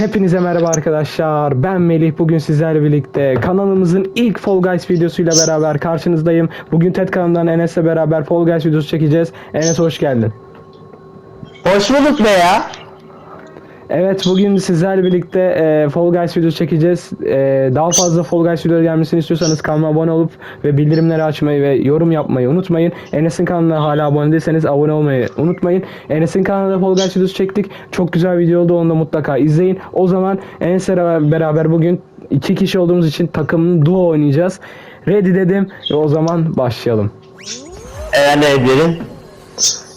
Hepinize merhaba arkadaşlar. Ben Melih. Bugün sizlerle birlikte kanalımızın ilk Fall Guys videosuyla beraber karşınızdayım. Bugün TED kanalından Enes'le beraber Fall Guys videosu çekeceğiz. Enes hoş geldin. Hoş bulduk be ya. Evet bugün sizlerle birlikte e, Fall Guys videosu çekeceğiz. E, daha fazla Fall Guys videoları gelmesini istiyorsanız kanalıma abone olup ve bildirimleri açmayı ve yorum yapmayı unutmayın. Enes'in kanalına hala abone değilseniz abone olmayı unutmayın. Enes'in kanalında Fall Guys videosu çektik. Çok güzel video oldu onu da mutlaka izleyin. O zaman Enes'le beraber bugün iki kişi olduğumuz için takımın duo oynayacağız. Ready dedim ve o zaman başlayalım. Evet ne edelim?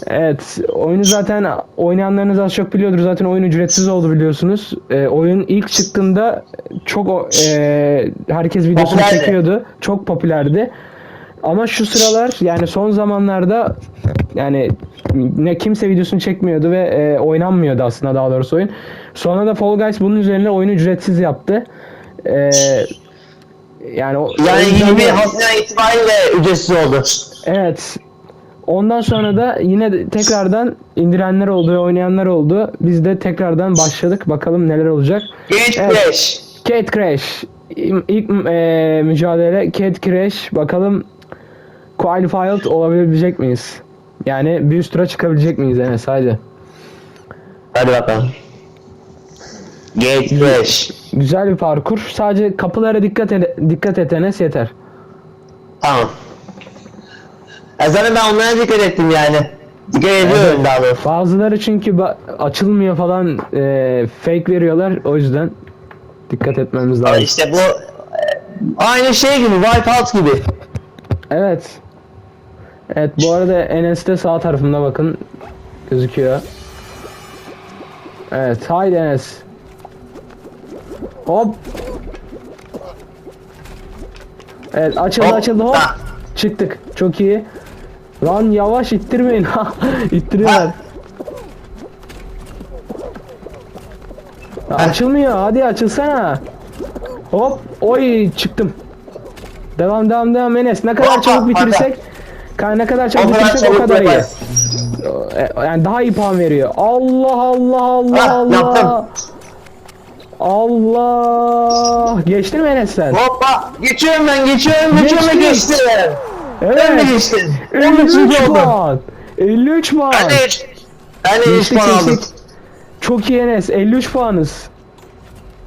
Evet, oyunu zaten oynayanlarınız az çok biliyordur. Zaten oyun ücretsiz oldu biliyorsunuz. Ee, oyun ilk çıktığında çok e, herkes videosunu Popülerdi. çekiyordu. Çok popülerdi. Ama şu sıralar yani son zamanlarda yani ne kimse videosunu çekmiyordu ve e, oynanmıyordu aslında daha doğrusu oyun. Sonra da Fall Guys bunun üzerine oyunu ücretsiz yaptı. Ee, yani o, Yani yüzden 20 de- Haziran itibariyle ücretsiz oldu. Evet. Ondan sonra da yine de tekrardan indirenler oldu ve oynayanlar oldu. Biz de tekrardan başladık. Bakalım neler olacak. Genç Evet. Crash. Cat Crash. İlk e, mücadele Cat Crash. Bakalım qualified olabilecek miyiz? Yani bir üst tura çıkabilecek miyiz Enes? Haydi. Hadi bakalım. Genç Crash. Güzel bir parkur. Sadece kapılara dikkat et, dikkat et Enes yeter. Tamam. E zaten ben onlara dikkat ettim yani. Dikkat ediyorum daha doğrusu. Bazıları çünkü ba- açılmıyor falan e, fake veriyorlar. O yüzden dikkat etmemiz lazım. İşte bu e, aynı şey gibi, Wipeout gibi. Evet. Evet bu arada Enes de sağ tarafımda bakın gözüküyor. Evet haydi Enes. Hop. Evet açıldı Hop. açıldı hop. Ha. Çıktık. Çok iyi. Lan yavaş ittirmeyin. İttiriyorlar. Ha. Ya Açılmıyor. Hadi açılsana. Hop. Oy çıktım. Devam devam devam Enes. Ne kadar çabuk bitirirsek ne kadar çabuk bitirirsek o kadar iyi. E, Yani daha iyi puan veriyor. Allah Allah Allah Allah. Allah. Geçtin mi Enes sen? Hoppa! Geçiyorum ben, geçiyorum, geçiyorum ve Geçtik. geçtim. Evet. geçtim. Ben de 53 üçüncü oldum. puan. 53 puan. Ben de üç. Ben de 3 Geçtik, puan aldım. geçtik. Çok iyi Enes. 53 puanız.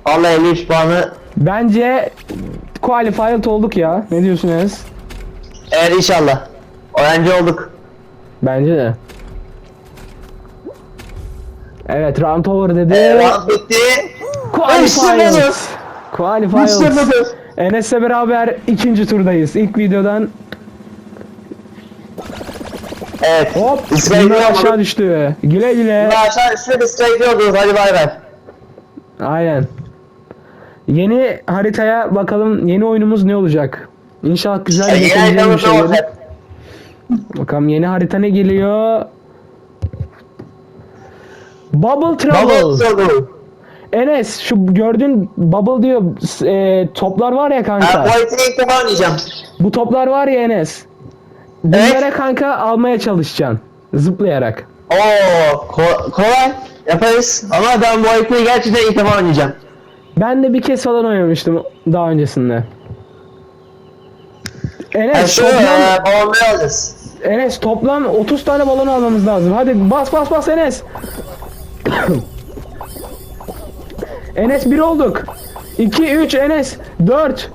Vallahi 53 puanı. Bence qualified olduk ya. Ne diyorsun Enes? Evet inşallah. Öğrenci olduk. Bence de. Evet round over dedi. Ee, round bitti. Qualified. Qualified. Enes'le beraber ikinci turdayız. İlk videodan Evet. hop bunlar aşağı düştü. Güle güle. Aşağı üstüne İsrail'i oldunuz. Hadi bay bay. Aynen. Yeni haritaya bakalım yeni oyunumuz ne olacak? İnşallah güzel bir şey haritamız şeyleri. olacak. Bakalım yeni harita ne geliyor? Bubble Trouble. Bubble Trouble. Enes şu gördüğün bubble diyor e, toplar var ya kanka. bu haritayı ilk defa oynayacağım. Bu toplar var ya Enes. Bunlara kanka almaya çalışacaksın. Zıplayarak. Oo, ko- kolay. Yaparız. Ama ben bu haritayı gerçekten ilk defa oynayacağım. Ben de bir kez falan oynamıştım daha öncesinde. Yani Enes toplam, e, balonları alacağız. Enes toplam 30 tane balon almamız lazım. Hadi bas bas bas Enes. Enes 1 olduk. 2 3 Enes 4.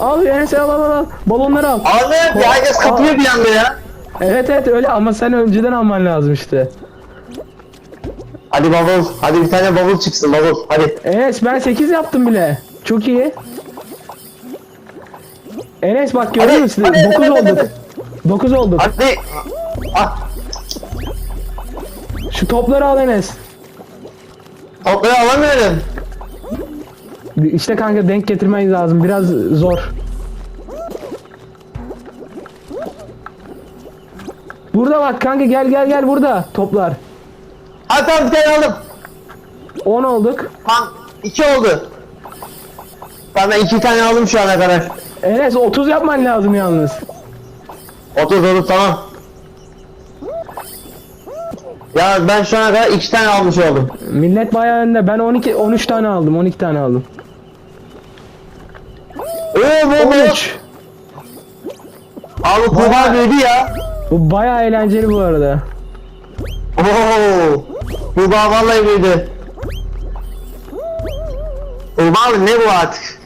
Al Enes al al al. Balonları al. Anlıyorum ya herkes kapıyor bir anda ya. Evet evet öyle ama sen önceden alman lazım işte. Hadi bubble. Hadi bir tane bubble çıksın bubble. Hadi. Enes ben 8 yaptım bile. Çok iyi. Enes bak görüyor Hadi, musun? hadi, 9 hadi, hadi, olduk. 9 olduk. Hadi. Ah, Şu topları al Enes. topları alamıyorum. İşte kanka denk getirmen lazım. Biraz zor. Burada bak kanka gel gel gel burada toplar. Tamam bir tane aldım. 10 olduk. Tamam. iki oldu. Tamam ben iki tane aldım şu ana kadar. Enes 30 yapman lazım yalnız. 30 oldu tamam. Ya ben şu ana kadar iki tane almış oldum. Millet bayağı önde. Ben 12 13 tane aldım. 12 tane aldım. Oo bu. 13. Abi kurbağa büyüdü ya. Bu bayağı eğlenceli bu arada. Oo. Kurbağa vallahi büyüdü. Kurbağa mı ne bu artık?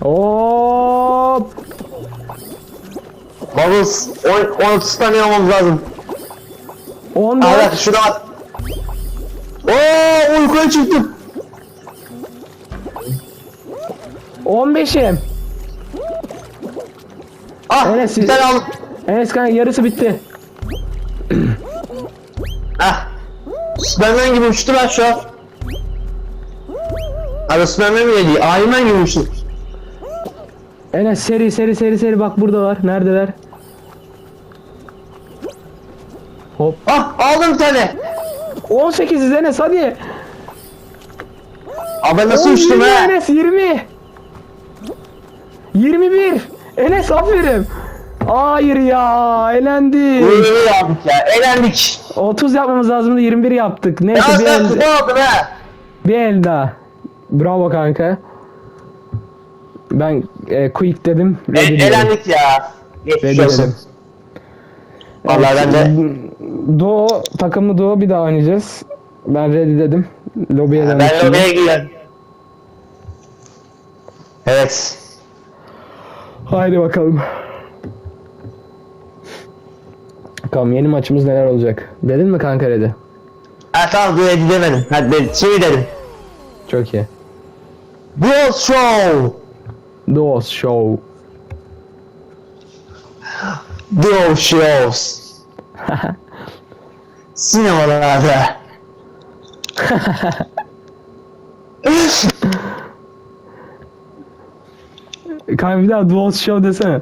Hop. Bubbles 10 30 tane almamız lazım. 14. Evet şurada at. Oo uykuya çıktım. 15'im. Ah Enes, bir tane aldım. Enes kanka yarısı bitti. Ah. Superman gibi uçtu ben şu an. Abi Superman bile değil. Iron Man gibi uçtu. Enes seri seri seri seri bak buradalar. Neredeler? Hop. Ah aldım bir tane. 18 Enes hadi. Abi nasıl uçtum 20 he? Enes 20. 21. Enes aferin. Hayır ya elendik. Uyuyu yaptık ya. Eğlendik. 30 yapmamız lazımdı 21 yaptık. Ya Neyse bir sen el, kupa aldın bir el daha. Bravo kanka. Ben e, quick dedim. E, eğlendik ya. Geçmiş olsun. dedim. Vallahi ben de Doğu takımlı Doğu bir daha oynayacağız. Ben ready dedim. Lobiye dönmek ben lobiye gidiyorum. Evet. Haydi bakalım. Bakalım yeni maçımız neler olacak. Dedin mi kanka ready? Ha tamam dur Eddie demedim. Hadi de, şey dedim. Çok iyi. Bros Show. Doğu Show. Bros Shows. Sinemalarda. kanka bir daha Duos Show desene.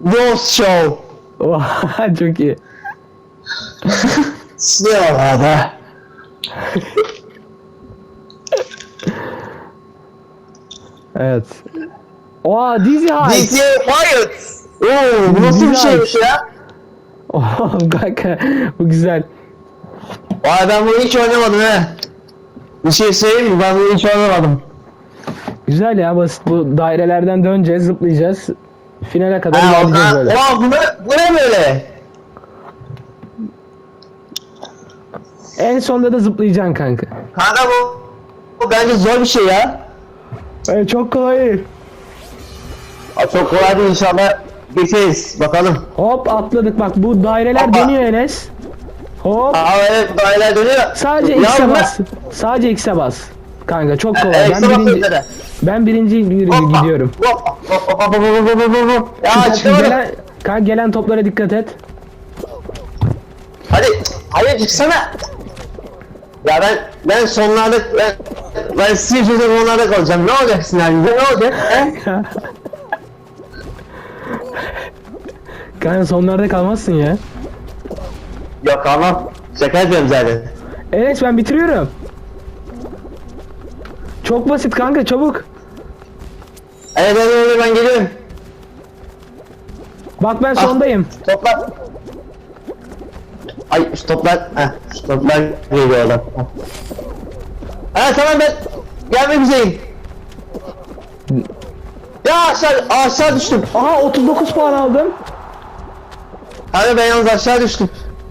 Bros Show. Oha çok iyi. Sinemalarda. Evet. Oha Dizzy High. DJ Wyatt. Oo bu nasıl bir şeymiş ya? Oha kanka bu güzel. Vay ben bunu hiç oynamadım he. Bir şey söyleyeyim mi? Ben bunu hiç oynamadım. Güzel ya basit bu dairelerden döneceğiz zıplayacağız. Finale kadar Ha, ilerleyeceğiz ha, böyle. Oha bu ne, bu ne böyle? En sonunda da zıplayacaksın kanka. Kanka bu, bu bence zor bir şey ya. Evet, çok kolay. Aa, Çok kolay değil inşallah geçeriz. Bakalım. Hop atladık bak bu daireler Hoppa. dönüyor Enes. Hop Aa evet daireler dönüyor. sadece Ya X'e bas. Sadece X'e bas. Kanka çok kolay. Ben birinci ben birinci bir- Hoppa, gidiyorum. Ya Kanka, çıkamadım. gelen, kanka gelen toplara dikkat et. Hadi. Hayır çıksana. Ya ben ben sonlarda ben ben Jobs'un sonlarda kalacağım. Ne olacaksın yani? Ne olacak? He? Kanka sonlarda kalmazsın ya. Yok ama şaka yapıyorum zaten. Enes ben bitiriyorum. Çok basit kanka çabuk. Evet evet evet ben geliyorum. Bak ben Ah. sondayım. Toplar. Ay toplar. Heh toplar geliyor oradan. Ha tamam ben gelmek üzereyim. Ya aşağı aşağı düştüm. Aha 39 puan aldım. Abi ben yalnız aşağı düştüm.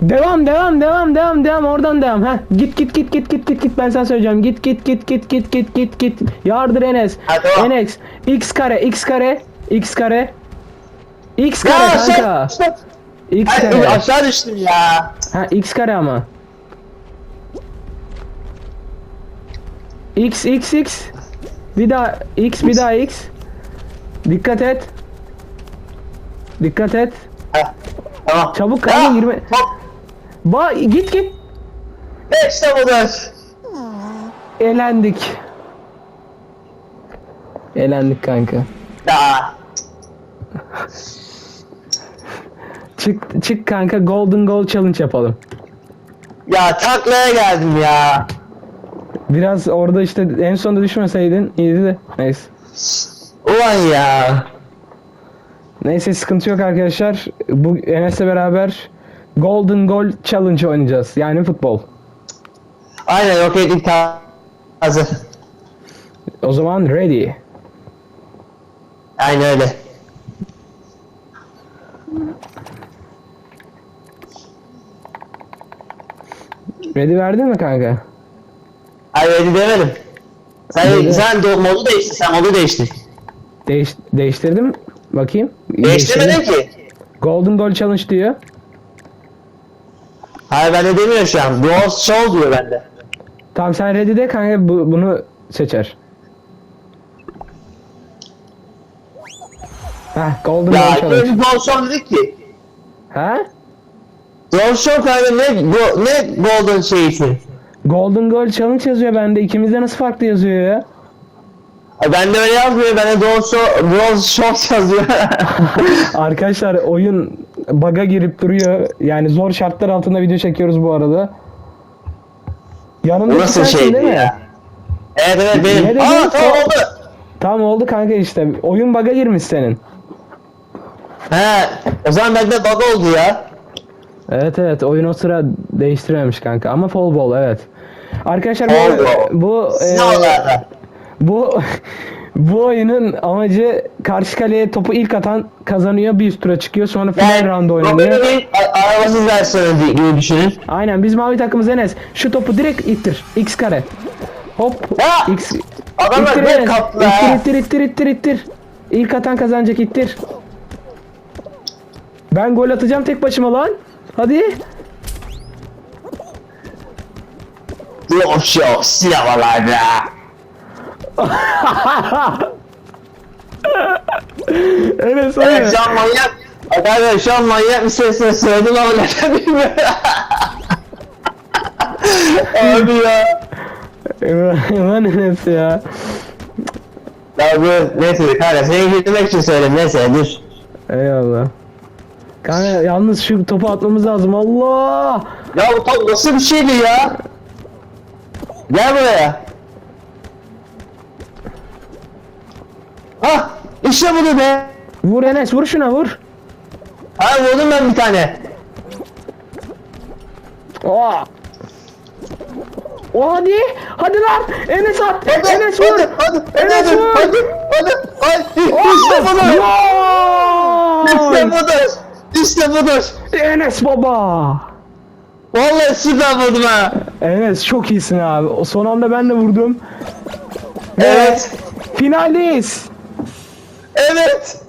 Devam devam devam devam devam oradan devam. Heh git git git git git git git ben sana söyleyeceğim. Git git git git git git git git. Yardır Enes. Enes x kare x kare x kare x Ya kare aşağı kanka. düştüm. X Ay, kare. aşağı düştüm ya. Ha x kare ama. X x x. Bir daha x bir daha x. Dikkat et. Dikkat et. Heh, Tamam. Çabuk kanka, Ya, 20 Top. Ba git git. İşte budur. Elendik. Elendik kanka. Ya. Çık çık kanka Golden Goal Challenge yapalım. Ya taklaya geldim ya. Biraz orada işte en sonunda düşmeseydin iyiydi de. Neyse. Ulan ya. Neyse sıkıntı yok arkadaşlar. Bu Enes'le beraber Golden Goal Challenge oynayacağız. Yani futbol. Aynen Rocket League tarzı. O zaman ready. Aynen öyle. Ready verdin mi kanka? Ay öyle demedim. Sen, Dedi. sen do- modu değiştir, sen modu değiştir. Değiş, değiştirdim. Bakayım. Değiştirmedin Değiştirdim. ki. Golden Goal Challenge diyor. Hayır bende demiyor şu an. Brawl Show diyor bende. Tamam sen ready de kanka bu, bunu seçer. Heh Golden Goal Ya Challenge. ne Brawl Show dedik ki. Ha? Brawl Show kanka ne, bu, ne Golden şeysi? Golden Goal Challenge yazıyor bende. İkimizde nasıl farklı yazıyor ya? Ay, Bende öyle yazmıyor, bende Brawl Show, Brawl Show yazıyor. Arkadaşlar oyun bug'a girip duruyor. Yani zor şartlar altında video çekiyoruz bu arada. Bu Yanımdaki nasıl şeydi değil mi? ya? Evet evet benim. dedin? Aa tamam oldu. Tamam oldu kanka işte. Oyun bug'a girmiş senin. He, o zaman bende bug oldu ya. Evet evet oyun o sıra değiştirememiş kanka ama fall ball evet. Arkadaşlar bu bu e. bu bu oyunun amacı karşı kaleye topu ilk atan kazanıyor bir üst tura çıkıyor sonra final round oynanıyor. A- arabasız versiyonu gibi düşünün. Aynen biz mavi takımız Enes. Şu topu direkt ittir. X kare. Hop. Ya! X. Adamlar İttir direkt kaptı. İttir ittir ittir ittir ittir. İlk atan kazanacak ittir. Ben gol atacağım tek başıma lan. Hadi. Brawl Show sinemalarda. Enes Evet şu an manyak. Arkadaşlar şu an manyak bir sesle söyledim ama neden bilmiyorum. Abi ya. Lan Enes ya. Ya bu neyse kanka seni güldürmek için söyledim neyse dur. Eyvallah. Kanka yalnız şu topu atmamız lazım. Allah! Ya bu top nasıl bir şeydi ya? Gel buraya. Hah işte budur be. Vur Enes vur şuna vur. Ha vurdum ben bir tane. Oha! O hadi! Hadi lan! Enes at! Hadi, Enes vur! hadi, hadi, Enes hadi, vur! hadi, hadi, hadi, işte budur. İşte Gol! budur. İşte budur. Enes baba! Vallahi süper vurdum ha. Enes çok iyisin abi. O son anda ben de vurdum. Ve Evet. Finaldeyiz. Evet.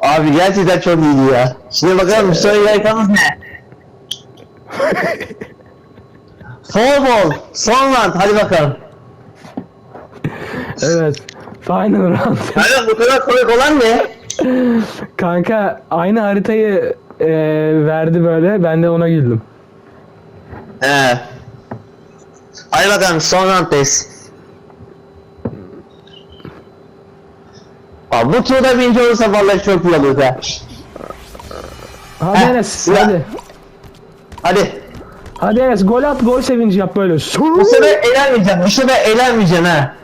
Abi gerçekten çok iyiydi ya. Şimdi bakalım son yayınımız ne? Foul Son round. Hadi bakalım. Evet. Final round. Aynen bu kadar komik olan ne? Kanka aynı haritayı e, verdi böyle. Ben de ona güldüm. He. Hadi bakalım son rounddayız. Abi bu turda birinci olursa vallahi çok iyi olur ha. Hadi Heh, Enes ya. hadi. Hadi. Hadi Enes gol at gol sevinci yap böyle. Bu sefer eğlenmeyeceğim. Bu sefer eğlenmeyeceğim ha.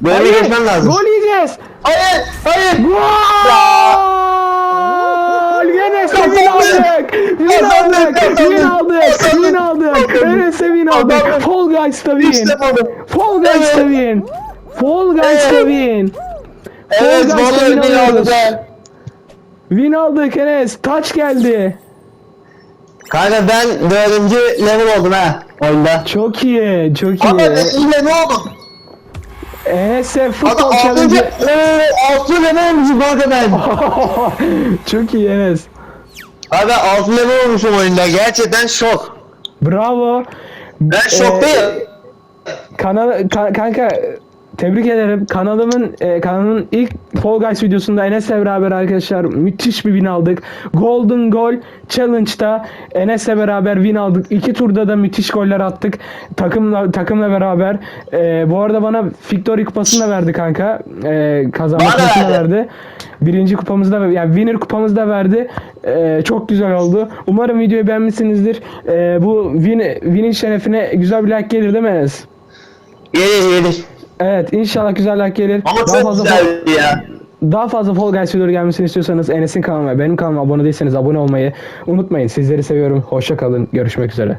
Böyle Hayır, geçmem lazım. Gol yiyeceğiz. Hayır, hayır. Gol! Enes'e win Kazandık. Kazandık, kazandık. aldık. Win Kazandık. aldık. Kazandık. Enes'e win aldık. Kazandık. Fall Guys'ta win. İşte. Fall Guys'ta Evet. win. Fall Guys'ta Evet. win. Evet, Guys'ta vallahi win beni alıyoruz. aldı be. Win aldık Enes. Taç geldi. Kanka ben dördüncü level oldum ha oyunda. Çok iyi. Çok Ama ben iyi. iyi level oldum. Kanka futbol challenge. eee altı level olmuşum kanka ben. Çok iyi Enes. Kanka altı level olmuşum oyunda gerçekten şok. Bravo. Ben şok Ee. Kanal ka- kanka tebrik ederim. Kanalımın e, kanalımın ilk Fall Guys videosunda Enes'le beraber arkadaşlar müthiş bir win aldık. Golden Goal Challenge'da Enes'le beraber win aldık. İki turda da müthiş goller attık. Takımla takımla beraber. E, bu arada bana Victory kupasını da verdi kanka. E, kazanma kupasını da verdi. verdi. Birinci kupamızı da yani winner kupamızı da verdi. E, çok güzel oldu. Umarım videoyu beğenmişsinizdir. E, bu win, win'in şerefine güzel bir like gelir değil mi Enes? Gelir gelir. Evet inşallah güzel like gelir. Ama daha çok fazla güzeldi ya. daha fazla Fall Guys videoları gelmesini istiyorsanız Enes'in kanalıma ve benim kanalıma abone değilseniz abone olmayı unutmayın. Sizleri seviyorum. Hoşça kalın. Görüşmek üzere.